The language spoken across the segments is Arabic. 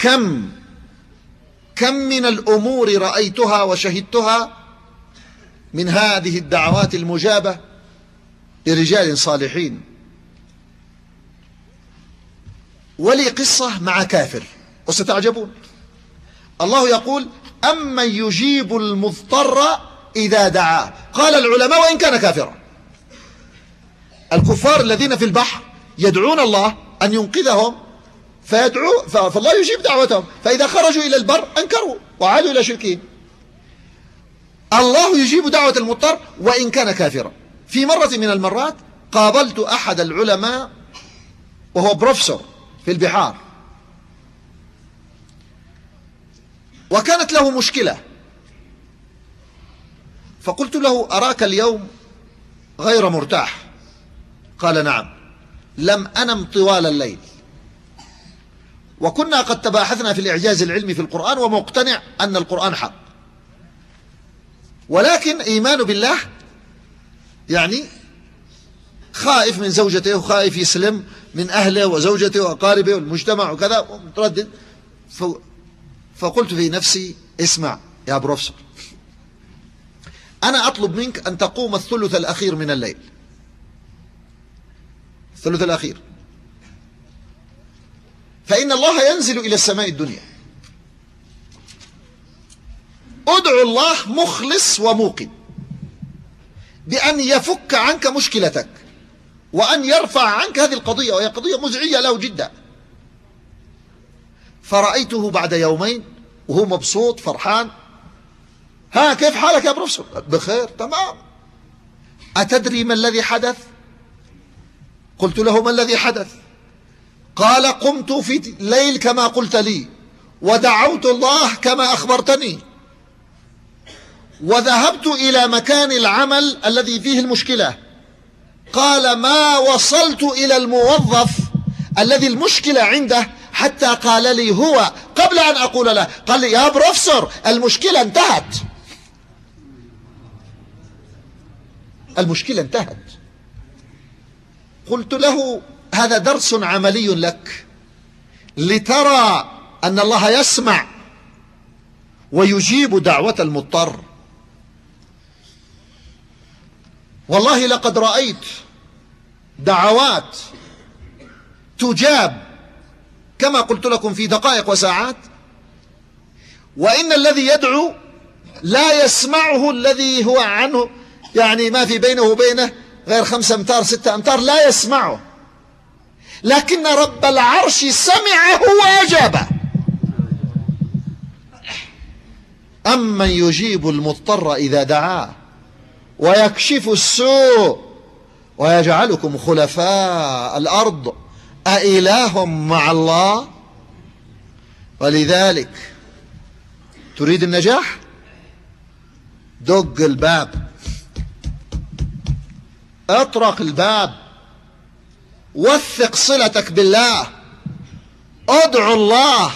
كم كم من الأمور رأيتها وشهدتها من هذه الدعوات المجابة لرجال صالحين. ولي قصة مع كافر وستعجبون. الله يقول أمن يجيب المضطر إذا دعاه قال العلماء وإن كان كافرا. الكفار الذين في البحر يدعون الله أن ينقذهم فيدعو فالله يجيب دعوتهم. فإذا خرجوا إلى البر أنكروا وعادوا إلى شركهم. الله يجيب دعوة المضطر وإن كان كافرا. في مرة من المرات قابلت أحد العلماء وهو بروفيسور في البحار. وكانت له مشكلة. فقلت له أراك اليوم غير مرتاح؟ قال نعم. لم أنم طوال الليل. وكنا قد تباحثنا في الإعجاز العلمي في القرآن ومقتنع أن القرآن حق. ولكن إيمان بالله يعني خائف من زوجته وخائف يسلم من أهله وزوجته وأقاربه والمجتمع وكذا ومتردد. فقلت في نفسي اسمع يا بروفيسور. أنا أطلب منك أن تقوم الثلث الأخير من الليل. الثلث الأخير. فإن الله ينزل إلى السماء الدنيا. ادعو الله مخلص وموقن. بأن يفك عنك مشكلتك وأن يرفع عنك هذه القضية وهي قضية مزعجة له جدا. فرأيته بعد يومين وهو مبسوط فرحان. ها كيف حالك يا بروفيسور؟ بخير تمام. أتدري ما الذي حدث؟ قلت له ما الذي حدث؟ قال قمت في الليل كما قلت لي ودعوت الله كما أخبرتني. وذهبت إلى مكان العمل الذي فيه المشكلة. قال ما وصلت إلى الموظف الذي المشكلة عنده حتى قال لي هو قبل أن أقول له قال لي يا بروفيسور المشكلة انتهت. المشكلة انتهت. قلت له هذا درس عملي لك لترى أن الله يسمع ويجيب دعوة المضطر. والله لقد رأيت دعوات تجاب كما قلت لكم في دقائق وساعات وإن الذي يدعو لا يسمعه الذي هو عنه يعني ما في بينه وبينه غير خمسة أمتار ستة أمتار لا يسمعه. لكن رب العرش سمعه وأجابه أمن يجيب المضطر إذا دعاه ويكشف السوء ويجعلكم خلفاء الأرض أإله مع الله. ولذلك تريد النجاح؟ دق الباب. اطرق الباب. وثق صلتك بالله. أدعو الله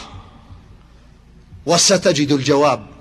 وستجد الجواب.